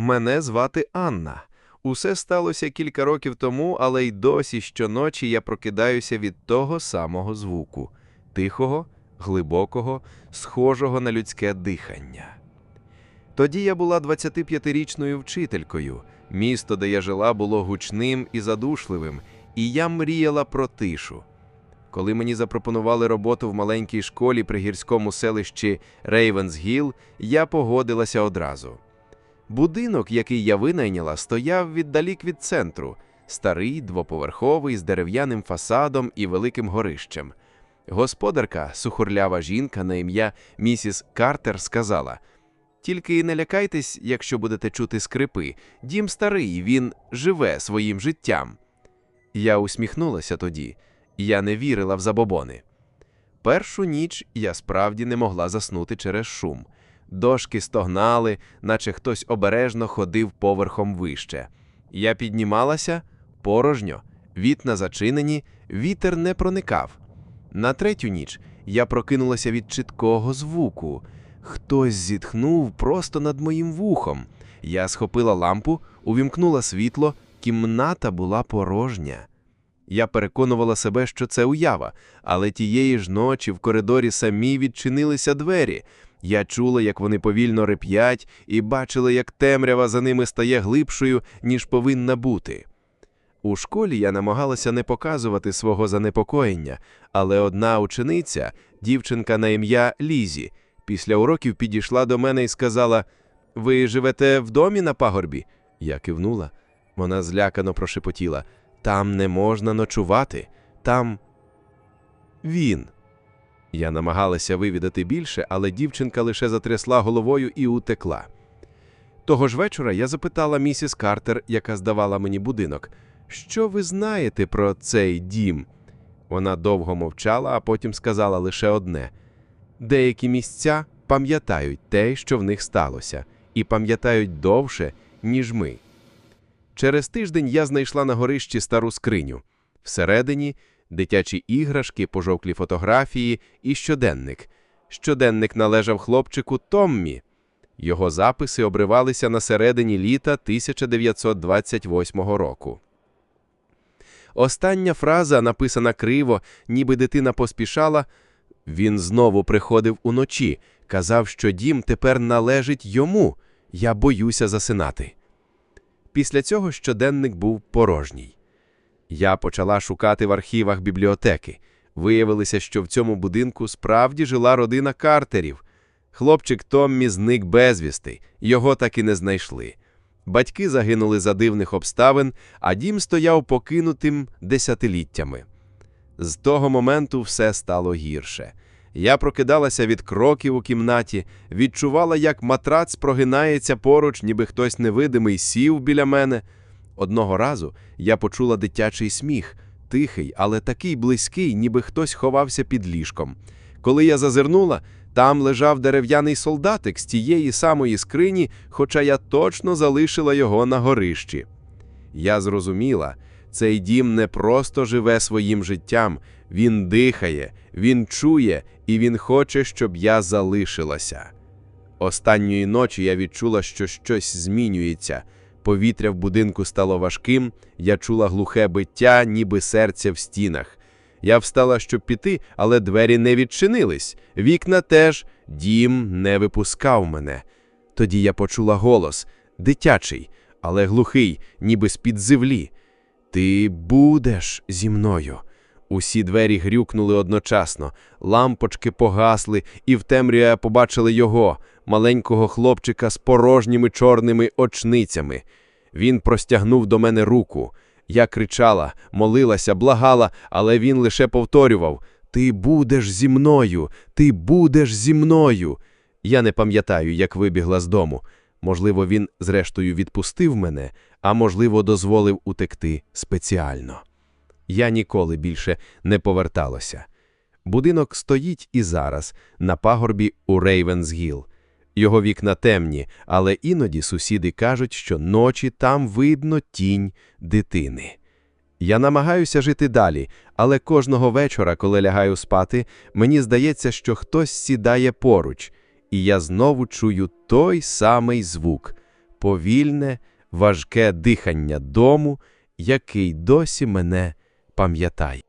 Мене звати Анна. Усе сталося кілька років тому, але й досі щоночі я прокидаюся від того самого звуку тихого, глибокого, схожого на людське дихання. Тоді я була 25-річною вчителькою. Місто, де я жила, було гучним і задушливим, і я мріяла про тишу. Коли мені запропонували роботу в маленькій школі при гірському селищі Рейвенсгіл, я погодилася одразу. Будинок, який я винайняла, стояв віддалік від центру, старий, двоповерховий, з дерев'яним фасадом і великим горищем. Господарка, сухорлява жінка на ім'я місіс Картер, сказала: Тільки не лякайтесь, якщо будете чути скрипи. Дім старий, він живе своїм життям. Я усміхнулася тоді, я не вірила в забобони. Першу ніч я справді не могла заснути через шум. Дошки стогнали, наче хтось обережно ходив поверхом вище. Я піднімалася порожньо, вікна зачинені, вітер не проникав. На третю ніч я прокинулася від чіткого звуку. Хтось зітхнув просто над моїм вухом. Я схопила лампу, увімкнула світло, кімната була порожня. Я переконувала себе, що це уява, але тієї ж ночі в коридорі самі відчинилися двері. Я чула, як вони повільно реп'ять, і бачила, як темрява за ними стає глибшою, ніж повинна бути. У школі я намагалася не показувати свого занепокоєння, але одна учениця, дівчинка на ім'я Лізі, після уроків підійшла до мене і сказала: Ви живете в домі на пагорбі? Я кивнула. Вона злякано прошепотіла: Там не можна ночувати, там він. Я намагалася вивідати більше, але дівчинка лише затрясла головою і утекла. Того ж вечора я запитала місіс Картер, яка здавала мені будинок, що ви знаєте про цей дім? Вона довго мовчала, а потім сказала лише одне: деякі місця пам'ятають те, що в них сталося, і пам'ятають довше, ніж ми. Через тиждень я знайшла на горищі стару скриню. Всередині дитячі іграшки, пожовклі фотографії і щоденник. Щоденник належав хлопчику Томмі. Його записи обривалися на середині літа 1928 року. Остання фраза, написана криво, ніби дитина поспішала. Він знову приходив уночі, казав, що дім тепер належить йому. Я боюся засинати. Після цього щоденник був порожній. Я почала шукати в архівах бібліотеки. Виявилося, що в цьому будинку справді жила родина Картерів. Хлопчик Томмі зник безвісти, його так і не знайшли. Батьки загинули за дивних обставин, а дім стояв покинутим десятиліттями. З того моменту все стало гірше. Я прокидалася від кроків у кімнаті, відчувала, як матрац прогинається поруч, ніби хтось невидимий сів біля мене. Одного разу я почула дитячий сміх, тихий, але такий близький, ніби хтось ховався під ліжком. Коли я зазирнула, там лежав дерев'яний солдатик з тієї самої скрині, хоча я точно залишила його на горищі. Я зрозуміла, цей дім не просто живе своїм життям, він дихає, він чує і він хоче, щоб я залишилася. Останньої ночі я відчула, що щось змінюється. Повітря в будинку стало важким, я чула глухе биття, ніби серце в стінах. Я встала, щоб піти, але двері не відчинились. Вікна теж, дім не випускав мене. Тоді я почула голос дитячий, але глухий, ніби з-під землі. Ти будеш зі мною. Усі двері грюкнули одночасно, лампочки погасли, і в темряві побачили його, маленького хлопчика з порожніми чорними очницями. Він простягнув до мене руку. Я кричала, молилася, благала, але він лише повторював Ти будеш зі мною, ти будеш зі мною. Я не пам'ятаю, як вибігла з дому. Можливо, він, зрештою, відпустив мене, а можливо, дозволив утекти спеціально. Я ніколи більше не поверталося. Будинок стоїть і зараз на пагорбі у Рейвенсгіл. Його вікна темні, але іноді сусіди кажуть, що ночі там видно тінь дитини. Я намагаюся жити далі, але кожного вечора, коли лягаю спати, мені здається, що хтось сідає поруч, і я знову чую той самий звук повільне, важке дихання дому, який досі мене пам'ятає.